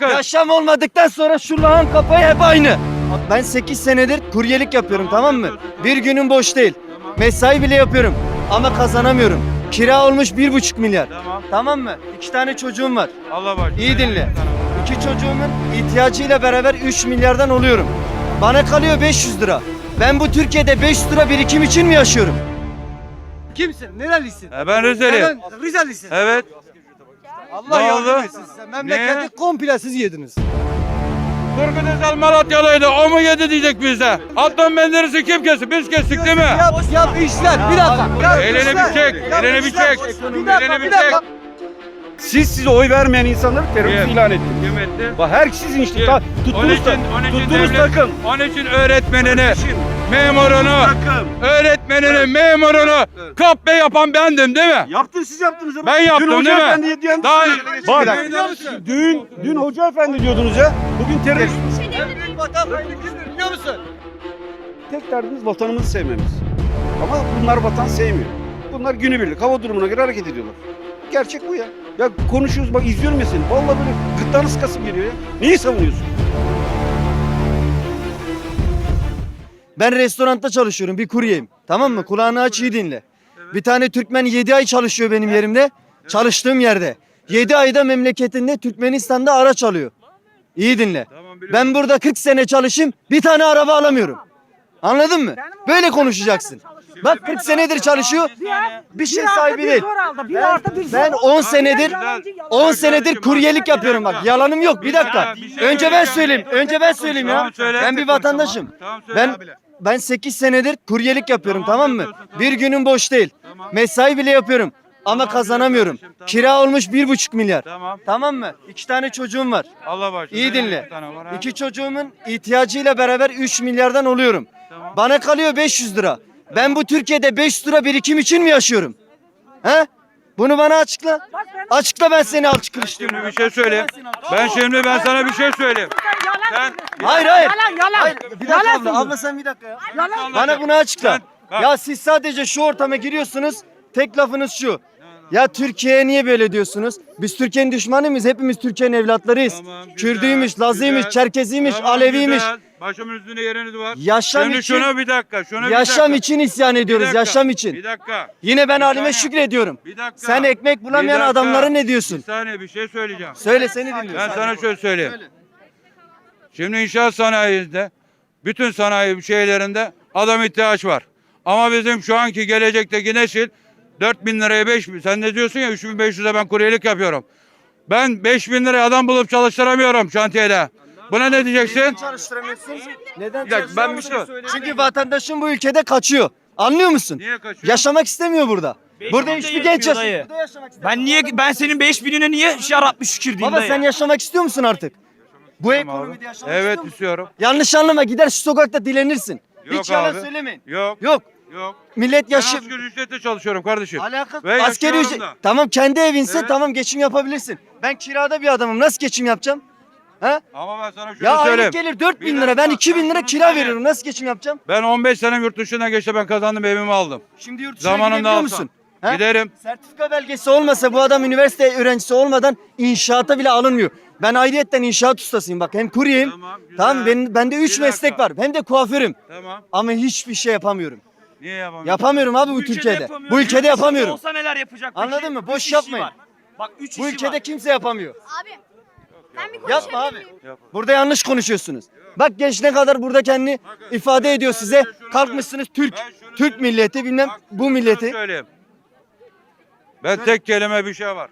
Yaşam olmadıktan sonra şu lağın kafayı hep aynı. Ben 8 senedir kuryelik yapıyorum tamam mı? Bir günüm boş değil. Mesai bile yapıyorum ama kazanamıyorum. Kira olmuş bir buçuk milyar. Tamam. Tamam mı? İki tane çocuğum var. Allah başlasın. İyi dinle. İki çocuğumun ihtiyacıyla beraber 3 milyardan oluyorum. Bana kalıyor 500 lira. Ben bu Türkiye'de 500 lira birikim için mi yaşıyorum? Kimsin? Nerelisin? E ben Rizeliyim. Neren? Rizelisin. Evet. Allah Ne yardım oldu? etsin size. Memleketi Ne? komple siz yediniz. Turgut Özal Malatyalıydı. O mu yedi diyecek bize. Adnan Menderes'i kim kesti? Biz kestik değil mi? Yap, yap işler. Bir dakika. Yap Elini işler. bir çek. Yap Elini bir işler. çek. Bir dakika, Elini bir bir dakika. çek. Siz size oy vermeyen insanları terörist ilan ettiniz. Kim etti? Bak her sizin işte ta, Onun tuttuğunuz, için, onun için tuttuğunuz devlet- takım. Onun için öğretmenini, Şimdi memurunu, takım. öğretmenini, memurunu kapbe yapan bendim değil mi? Yaptın siz yaptınız ama. Ben yaptım dün Hoca değil mi? Efendi diyen Daha- Bak, dakika. dün, dün Hoca Efendi diyordunuz ya. Bugün terörist. En büyük vatan haini kimdir biliyor musun? Tek derdimiz vatanımızı sevmemiz. Ama bunlar vatan sevmiyor. Bunlar günübirlik hava durumuna göre hareket ediyorlar. Gerçek bu ya. Ya konuşuyoruz bak izliyorum ya seni. Vallahi böyle gırtlağını sıkasım geliyor ya. Neyi savunuyorsun? Ben restoranda çalışıyorum bir kuryeyim. Tamam mı? Kulağını aç iyi dinle. Bir tane Türkmen 7 ay çalışıyor benim yerimde. Çalıştığım yerde. 7 ayda memleketinde Türkmenistan'da araç alıyor. İyi dinle. Ben burada 40 sene çalışayım bir tane araba alamıyorum. Anladın mı? Böyle konuşacaksın. Bak 40 senedir çalışıyor. Bir şey sahibi değil. Ben, ben 10 senedir 10 senedir kuryelik yapıyorum bak. Yalanım yok. Bir dakika. Önce ben söyleyeyim. Önce ben söyleyeyim ya. Tamam. Ben bir vatandaşım. Tamam, Ben ben 8 senedir kuryelik yapıyorum Tamam, tamam mı? tamam. Bir günüm boş değil. Tamam. Mesai bile yapıyorum. Ama kazanamıyorum. kardeşim, tamam. Kira olmuş bir buçuk milyar. Tamam. Tamım mı? İki tane çocuğum var. Allah başlasın. İyi dinle. İki çocuğumun ihtiyacıyla beraber 3 milyardan oluyorum. Tamam. Bana kalıyor 500 lira. Ben bu Türkiye'de 500 lira birikim için mi yaşıyorum? He? Bunu bana açıkla. Açıkla ben seni alçı Kılıçdaroğlu. Şimdi bir şey söyleyeyim. Ben şimdi ben sana bir şey söyleyeyim. Sen Hayır hayır. Yalan yalan. Hayır, bir dakika abla. Abla sen bir dakika ya. Bana bunu açıkla. Sen- bak. Ya siz sadece şu ortama giriyorsunuz. Tek lafınız şu. Ya Türkiye'ye niye böyle diyorsunuz? Biz Türkiye'nin düşmanı mıyız? Hepimiz Türkiye'nin evlatlarıyız. Tamam, güzel, Kürdüymüş, Lazıymış, güzel. Çerkeziymiş, Tamam, Aleviymiş. güzel. Başımın üstünde yeriniz var. Yaşam Şimdi için şuna bir dakika. Şuna bir yaşam dakika. için isyan Bir ediyoruz. dakika, Yaşam Bir için. dakika. Yine ben Bir halime saniye. şükrediyorum. Bir dakika. Sen ekmek bulamayan Bir dakika. adamlara ne Bir diyorsun? saniye bir şey söyleyeceğim. Söyle seni dinliyorum. Ben sana şöyle söyleyeyim. Şimdi inşaat sanayinde, bütün sanayi şeylerinde adam ihtiyaç var. Ama bizim şu anki gelecekteki nesil 4 bin liraya 5 bin. Sen ne diyorsun ya 3500'e ben kuryelik yapıyorum. Ben 5 bin liraya adam bulup çalıştıramıyorum şantiyede. Buna ne diyeceksin? çalıştıramıyorsun? Neden Bir dakika, ben bir şey- Çünkü vatandaşın bu ülkede kaçıyor. Anlıyor musun? Niye kaçıyor? Yaşamak istemiyor burada. Burada hiçbir genç yaşıyor. Burada yaşamak istemiyor. Ben niye ben senin 5000'ine niye şarap şükür diyeyim Baba dayı? sen yaşamak istiyor musun artık? Bu ekonomide yaşamak Evet istiyor musun? istiyorum. Yanlış anlama gider şu sokakta dilenirsin. Yok Hiç yalan abi. söylemeyin. Yok. Yok. Yok. Millet Ben yaşı... asgari ücretle çalışıyorum kardeşim. Alakası Ve askeri yaşıyorum ücret. da. Tamam kendi evinse Evet. tamam geçim yapabilirsin. Ben kirada bir adamım. Nasıl geçim yapacağım? Ha? Ama ben sana şunu Ya söyleyeyim. aylık gelir 4 Bir bin lira. Ben dakika, 2 bin lira şunu kira söyleyeyim. veriyorum. Nasıl geçim yapacağım? Ben 15 sene yurt dışına geçti ben kazandım evimi aldım. Şimdi yurt dışına Zamanında gidebiliyor alsam. musun? Ha? Giderim. Sertifika belgesi olmasa bu adam üniversite öğrencisi olmadan inşaata bile alınmıyor. Ben ayrıyetten inşaat ustasıyım bak hem kuryeyim. Tamam, güzel. Tamam benim bende 3 Bir meslek dakika. var. Hem de kuaförüm. Tamam. Ama hiçbir şey yapamıyorum. Niye yapamıyorsun? Yapamıyorum abi bu ülkede Türkiye'de. yapamıyor. Bu ülkede Yurt dışında yapamıyorum. Olsa neler yapacak? Anladın mı? Boş Üç işi yapmayın. var. Bak 3 Bu ülkede var. kimse yapamıyor. Abi ben bir Yapma abi. miyim? Burada yanlış konuşuyorsunuz. Bak genç ne kadar burada kendini ifade ediyor size. Kalkmışsınız Türk. Türk milleti bilmem Bak, bu milleti. söyleyeyim. Ben tek kelime bir şey var.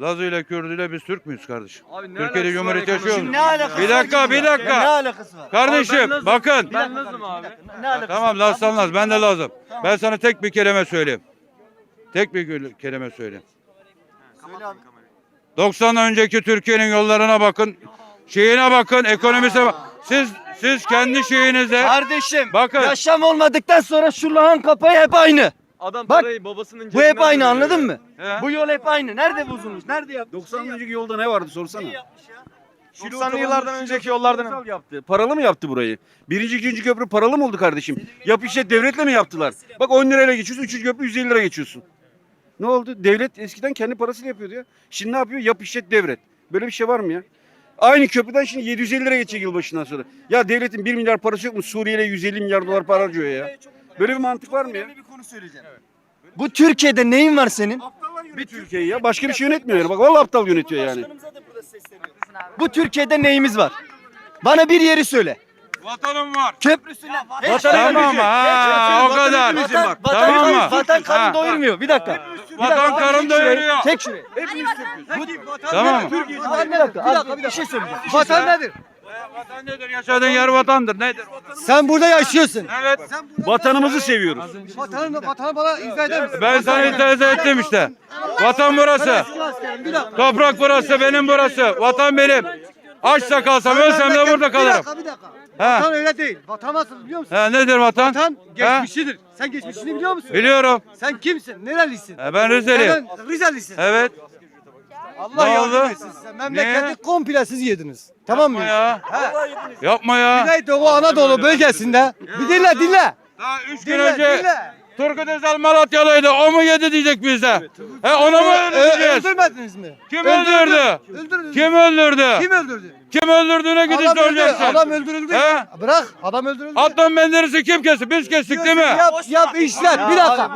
Lazı ile Kürdü ile biz Türk müyüz kardeşim? Türkiye'de Cumhuriyet yaşıyor Şimdi mu? ne alakası Bir var dakika, ki bir dakika. Ne alakası var? Kardeşim bakın. Ben lazım abi. Ne alakası Tamam var? Laz'san Laz ben de lazım. Ben sana tek bir kelime söyleyeyim. Tek bir kelime söyleyeyim. Söyle abi. 90 önceki Türkiye'nin yollarına bakın. Şeyine bakın, ekonomisine bak. Siz siz kendi şeyinize Kardeşim Bakın. yaşam olmadıktan sonra şu lağın kafayı hep aynı. Adam Bak, parayı babasının Bu hep cebinden aynı veriyor anladın ya. mı? He? Bu yol hep aynı. Nerede bozulmuş? Nerede yapmış? 90 önceki yolda ne vardı sorsana. 90'lı yıllardan önceki yollardan Nasıl yaptı? Paralı mı yaptı burayı? Birinci, ikinci köprü paralı mı oldu kardeşim? Yap işlet devletle mi yaptılar? Bak 10 lirayla geçiyorsun, üçüncü köprü 150 lira geçiyorsun. Ne oldu? Devlet eskiden kendi parasıyla yapıyordu ya. Şimdi ne yapıyor? Yap işlet devlet. Böyle bir şey var mı ya? Aynı köprüden şimdi 750 lira geçecek yılbaşından sonra. Ya devletin 1 milyar parası yok mu? Suriye'yle 150 milyar dolar para harcıyor ya. Böyle bir mantık var mı ya? Bu Türkiye'de neyin var senin? Bir Türkiye'yi ya. Başka bir şey yönetmiyor yani. Bak vallahi aptal yönetiyor yani. Bu Türkiye'de neyimiz var? Bana bir yeri söyle. Vatanım var. Köprüsüne. Tamam ha, o kadar. Vatan, Tamam vatan, mı? vatan karın Ha. doyurmuyor. Bir dakika. Vatan karın doyuruyor. Tek şurayı. Tamam mı? Vatan bir dakika. Bir dakika bir şey söyleyeceğim. Vatan nedir? Vatan nedir? Yaşadığın yer vatandır. Nedir? Sen burada yaşıyorsun. Evet. Vatanımızı seviyoruz. Vatanı, vatanı bana izah eder misin? Ben sana itiraz ettim işte. Vatan burası. Toprak burası, benim burası. Vatan benim. Açsa kalsam, ölsem de burada Bir kalırım. dakika bir dakika. Ha. Vatan öyle değil. Vatan nasıl biliyor musun? Ha, nedir vatan? Vatan geçmişidir. Sen geçmişini biliyor musun? Biliyorum. Sen kimsin? Nerelisin? Ha, ben Rizeliyim. Neden? Rizelisin. Evet. Allah Ne yardım oldu? etsin size. Memleketi komple siz yediniz. Tamam mı? Yapma ya. Yapma ya. Güneydoğu Anadolu bölgesinde. Bir dinle dinle. Daha üç gün Dinle önce dinle. Turgut Özal Malatyalıydı. O mu yedi diyecek bize? He ona mı Ö- öldüreceğiz? öldürmediniz mi? Kim öldürdü? Öldürdünüz. Kim öldürdü? Kim öldürdü? Kim öldürdüğüne gidip Adam öldü. soracaksın. Adam öldürüldü. He? Bırak. Adam öldürüldü. Adnan Menderes'i kim kesti? Biz kestik değil mi? Yap yap işler. Bir dakika.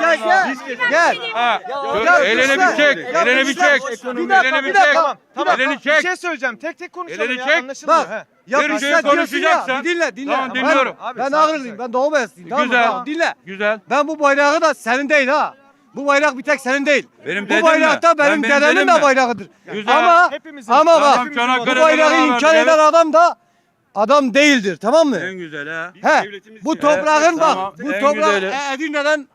Gel gel. Gel. Ha. Ya, Elini bir çek. Ya, Elini bir çek. Bir dakika, Elini bir bir dakika. çek. Tamam, Tamam. Elini Bir çek. şey söyleyeceğim. Tek tek konuşalım Elini ya. çek. Anlaşılmıyor. Bak. He. Ya Bir bak, şey sen diyorsun konuşacaksan- ya, Bir dinle dinle. Tamam, Ben- dinliyorum. Abi, Ben Ağrılıyım. Ben Doğu Beyazlıyım. Tamam? Güzel. Tamam, Dinle. Güzel. Ben bu bayrağı da senin değil ha. Bu bayrak bir tek senin değil. Benim bu bayrak da mi? Ben benim benim dedemin de bayrağıdır. Güzel. Ama Hepimizin. ama bak bu bayrağı inkar eden adam da adam değildir. Tamam mı? En güzel ha. He. Bu toprağın Evet, bak. tamam. Bu güzeli. e, Edirne'den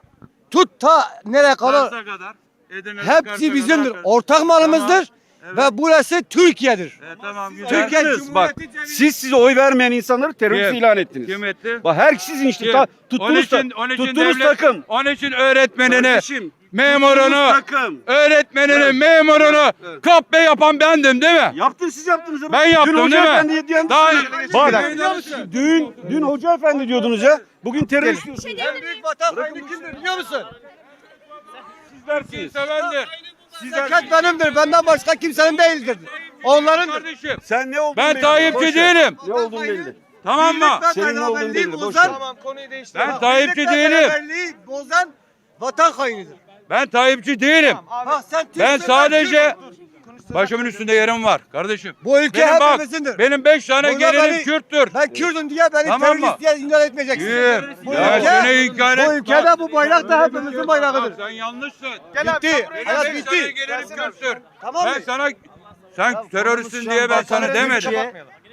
tut ta nereye kadar Kars'a kadar. Edirne'den hepsi bizimdir. kadar. Ortak malımızdır. Evet. Ve burası Türkiye'dir. Evet, tamam güzel. Türkiye Haklısınız, bak. Cumhuriyeti Siz size oy vermeyen insanları terörist Kim? ilan ettiniz. Kim etti? Bak her sizin işte Kim? ta, onun tuttuğunuz, için, ta- onun için tuttuğunuz devlet, takım. onun için öğretmenini, Kardeşim, memurunu, tuttuğunuz takım. öğretmenini, Evet. memurunu Evet. kahpe yapan bendim değil mi? Yaptın siz yaptınız. ama. Ben yaptım, dün Hoca değil mi? Efendi diyen Daha- Bak, dün, dün Hoca Efendi diyordunuz ya. Bugün terörist diyorsunuz. En büyük vatan haini kimdir biliyor musun? Sizler sevendir. Memleket benimdir. Benden başka kimsenin değildir. Onlarındır. Kardeşim. Sen ne oldun Ben belli. Tayyipçi Boş ver. değilim. Ne oldun belli. Tamam mı? Senin ne olduğun beraberliği belli. Boş bozan- ver. Tamam konuyu değiştir. Ben Tayyipçi değilim. beraberliği bozan vatan hainidir. Ben Tayyipçi değilim. Ha, sen Türksün, Ben sadece başımın üstünde yerim var kardeşim. Bu ülke Benim bak, hepimizindir. benim beş tane Burada gelinim beni- Kürttür. Ben Kürdüm diye beni Tamam mı? terörist diye ilan etmeyeceksin. Kim? Bu Ya ülke, seni inkar bu ülkede bu bayrak da hepimizin bayrağıdır. Sen yanlışsın. Bitti. Benim Hayat beş bitti. tane gelinim Kürttür. Tamam mı? Ben sana sen teröristsin diye ben sana demedim.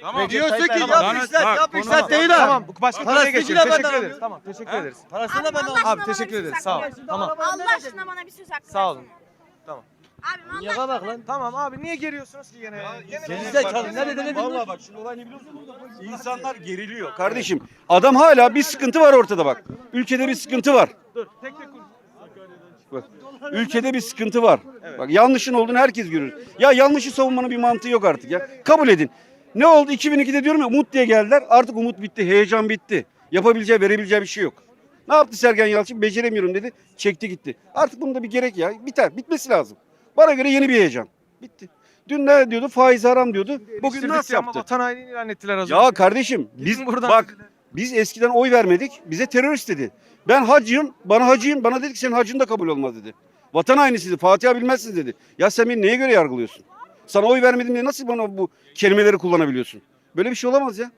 Tamam. Diyorsun ki yap Bana- işlet, bak, yap işlet değil ha. Tamam başka konuya Parası geçelim. Teşekkür benden ederiz. Tamam teşekkür ederiz. Parasını Abi, ben Allah alırım. aşkına Abi, bana teşekkür bir söz ederiz, hakkı sağ ol. versin. Tamam. Allah aşkına bana bir söz hakkı Sağ olun. Tamam. Yaga bak lan. Tamam abi niye geriyorsunuz ki gene? Gerizekalı ne dedi ne Vallahi bilmiyorum. bak şimdi olay ne biliyor musun? İnsanlar geriliyor. Kardeşim adam hala bir sıkıntı var ortada bak. Ülkede bir sıkıntı var. Bak, ülkede bir sıkıntı var. Bak yanlışın olduğunu herkes görür. Ya yanlışı savunmanın bir mantığı yok artık ya. Kabul edin. Ne oldu 2002'de diyorum ya umut diye geldiler. Artık umut bitti, heyecan bitti. Yapabileceği, verebileceği bir şey yok. Ne yaptı Sergen Yalçın? Beceremiyorum dedi. Çekti gitti. Artık bunda bir gerek ya. Biter. Bitmesi lazım. Bana göre yeni bir heyecan. Bitti. Dün ne diyordu? Faiz haram diyordu. Bugün nasıl Ama yaptı? vatan haini ilan ettiler az Ya önce. kardeşim biz Gidin buradan bak dediler. biz eskiden oy vermedik. Bize terörist dedi. Ben hacıyım. Bana hacıyım. Bana dedi ki senin hacın da kabul olmaz dedi. Vatan dedi. Fatiha bilmezsin dedi. Ya sen beni neye göre yargılıyorsun? Sana oy vermedim diye nasıl bana bu kelimeleri kullanabiliyorsun? Böyle bir şey olamaz ya.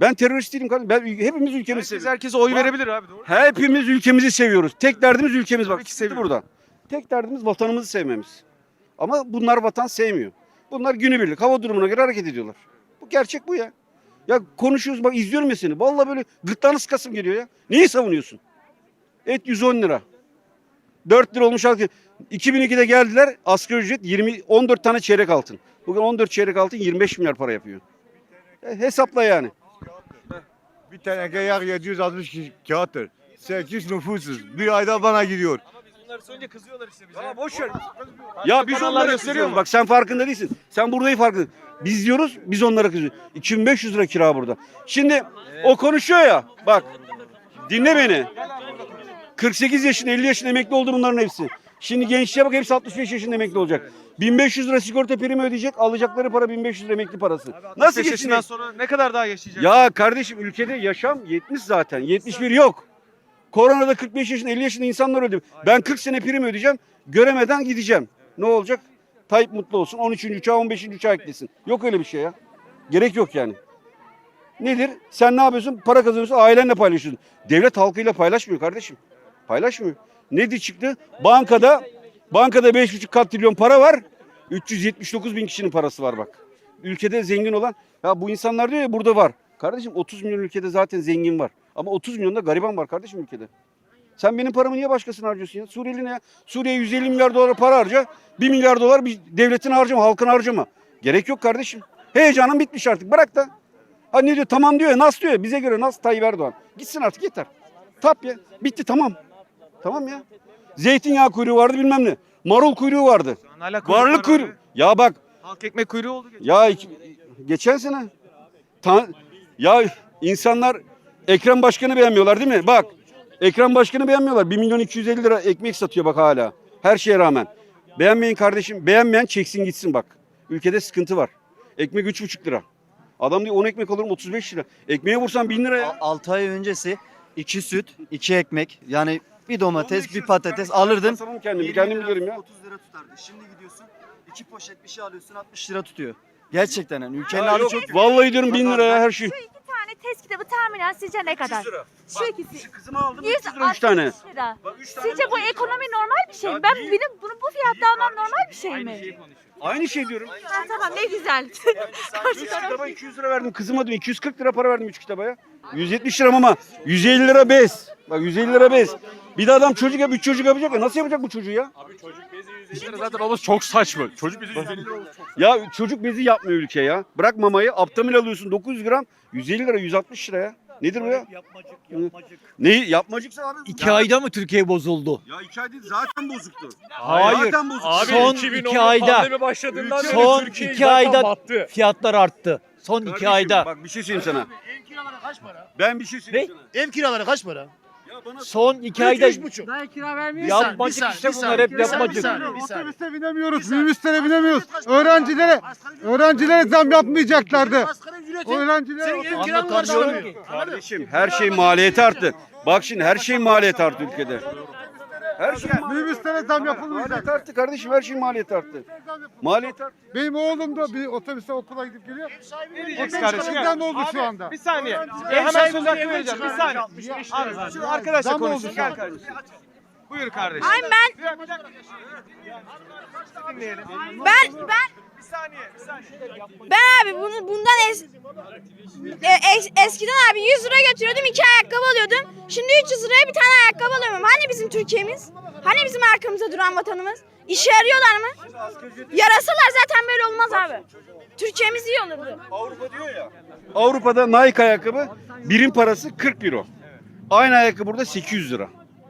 Ben terörist değilim kardeşim. Ben hepimiz ülkemizi Herkes seviyoruz. herkese oy Bak- verebilir abi doğru. Hepimiz ülkemizi seviyoruz. Tek derdimiz ülkemiz bak. Tabii ki burada. Tek derdimiz vatanımızı sevmemiz. Ama bunlar vatan sevmiyor. Bunlar günübirlik hava durumuna göre hareket ediyorlar. Bu gerçek bu ya. Ya konuşuyoruz bak izliyorum ya seni. Vallahi böyle gırtlağını sıkasım geliyor ya. Neyi savunuyorsun? Et 110 lira. 4 lira olmuş halkı. 2002'de geldiler asgari ücret 20 14 tane çeyrek altın. Bugün 14 çeyrek altın 25 milyar para yapıyor. E, hesapla yani. Bir teneke yak 760 kişi kağıttır. 8 nüfusuz. Bir ayda bana gidiyor. Bunları söyleyince kızıyorlar işte bize. Ya boş ver. Ya biz onlara gösteriyor kızıyoruz. Bak sen farkında değilsin. Sen buradayı farkında. Biz diyoruz, biz onlara kızıyoruz. 2500 lira kira burada. Şimdi o konuşuyor ya. Bak. Dinle beni. 48 yaşında, 50 yaşında emekli oldu bunların hepsi. Şimdi gençliğe bak hepsi 65 yaşında emekli olacak. 1500 lira sigorta primi ödeyecek. Alacakları para 1500 lira emekli parası. Nasıl 65 yaşından geçinecek? sonra ne kadar daha yaşayacak? Ya kardeşim ülkede yaşam 70 zaten. 71 yok. Koronada 45 yaşında 50 yaşında insanlar öldü. Ben 40 sene prim ödeyeceğim. Göremeden gideceğim. Ne olacak? Tayyip mutlu olsun. 13. uçağı 15. uçağı eklesin. Yok öyle bir şey ya. Gerek yok yani. Nedir? Sen ne yapıyorsun? Para kazanıyorsun, ailenle paylaşıyorsun. Devlet halkıyla paylaşmıyor kardeşim. Paylaşmıyor. Nedir çıktı? Bankada bankada 5,5 katrilyon para var. 379 bin kişinin parası var bak. Ülkede zengin olan ya bu insanlar diyor ya burada var. Kardeşim 30 milyon ülkede zaten zengin var. Ama 30 milyon da gariban var kardeşim ülkede. Sen benim paramı niye başkasına harcıyorsun ya? Suriyeli ne ya? Suriye 150 milyar dolar para harca. 1 milyar dolar bir devletin harcama, halkın harcama. Gerek yok kardeşim. Heyecanın bitmiş artık. Bırak da. Ha ne diyor? Tamam diyor. Nas diyor. Bize göre Nas Tayyip Erdoğan. Gitsin artık yeter. Tap ya. Bitti tamam. Tamam ya. Zeytinyağı kuyruğu vardı bilmem ne. Marul kuyruğu vardı. Hala kuyruk Varlık var kuyruğu. abi. Ya bak Halk ekmek kuyruğu oldu. geçen. ya iki- geçen sene ta- ya insanlar Ekrem Başkan'ı beğenmiyorlar değil mi? Bak Ekrem Başkan'ı beğenmiyorlar. 1 milyon 250 lira ekmek satıyor bak hala. Her şeye rağmen. Beğenmeyin kardeşim. Beğenmeyen çeksin gitsin bak. Ülkede sıkıntı var. Ekmek 3,5 lira. Adam diyor 10 ekmek alırım 35 lira. Ekmeğe vursan 1000 lira ya. 6 ay öncesi 2 süt, 2 ekmek yani bir domates, bir patates alırdın. Sanırım kendimi, kendim biliyorum ya. 30 lira tutardı. Şimdi gidiyorsun 2 poşet bir şey alıyorsun 60 lira tutuyor. Gerçekten yani ülkenin Ya hali yok, çok Vallahi diyorum 1000 lira ya her şey. Tane test kitabı tahminen sizce ne kadar? Şu ikisi. Kızıma aldım 100 300 lira 3 tane. lira. Sizce bu ekonomi normal bir şey mi? Ben benim bunu bu fiyatta almam normal bir şey mi? Aynı şey diyorum. Ha, tamam ne güzel. Karşı 3 taraf- kitaba 200 lira verdim. Kızıma diyorum 240 lira para verdim 3 kitaba ya. 170 lira ama 150 lira bez. Bak 150 lira bez. Bir de adam çocuk yap, 3 çocuk yapacak ya. Nasıl yapacak bu çocuğu ya? Zaten olması çok saçma. Çocuk bizi 150 lira Ya çocuk bezi yapmıyor ülke ya. Bırak mamayı. Aptamil alıyorsun 900 gram. 150 lira 160 lira ya. Nedir bu ya? Yapmacık, yapmacık. Neyi? Yapmacıksa abi. İki ayda mı Türkiye bozuldu? Ya iki ay değil zaten bozuktu. Hayır. Zaten bozuktu. Abi Son 2010'da iki ayda- pandemi başladığından beri Son Türkiye iki zaten ayda battı. fiyatlar arttı. Son iki Kardeşim, ayda. Bak bir şey söyleyeyim sana. Ev kiraları kaç para? Ben bir şey söyleyeyim sana. Ev kiraları kaç para? Son iki ayda buçuk. yapmacık işte bunlar hep yapmacık. Otobüste binemiyoruz, minibüslere binemiyoruz. Öğrencilere, öğrencilere zam yapmayacaklardı. Öğrencilere Senin kiran karşılamıyor. Kardeşim her şey maliyeti arttı. Bak şimdi her şey maliyeti arttı ülkede. Her şey minibüslere zam maliyet yapılmayacak. arttı kardeşim her şey maliyeti arttı. Maliyet arttı. Benim oğlum da bir otobüste okula gidip geliyor. Ne diyeceksin kardeşim? zam oldu şu anda. Bir saniye. E, hemen söz hakkı vereceğim. Bir saniye. Abi, arkadaşla şu Gel kardeşim. Buyur kardeşim. Ay ben Bir dakika. Dinleyelim. ben ben Bir saniye, bir saniye. ben abi bunu bundan es, e, es- eskiden abi 100 lira götürüyordum iki ayakkabı alıyordum. Şimdi 300 liraya bir tane ayakkabı alıyorum. Hani bizim Türkiye'miz? Hani bizim arkamızda duran vatanımız? İşe yarıyorlar mı? Yarasalar zaten böyle olmaz abi. Türkiye'miz iyi olurdu. Avrupa diyor ya. Avrupa'da Nike ayakkabı birim parası 40 euro. Aynı ayakkabı burada 800 lira.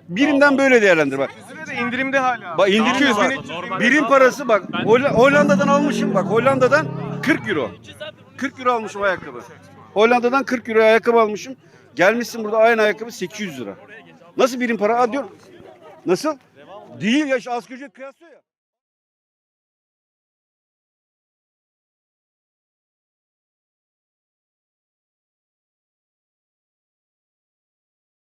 Birimden böyle değerlendir bak. De indirimde hala. Bak indirim 200 var. bin. Birim parası bak Holl- Hollanda'dan almışım bak Hollanda'dan 40 euro. 40 euro almışım ayakkabı. Hollanda'dan 40 euro ayakkabı almışım. Gelmişsin burada aynı ayakkabı 800 lira. Nasıl birim para? Ha diyor. Nasıl? Değil ya şu asgari ücret kıyaslıyor ya.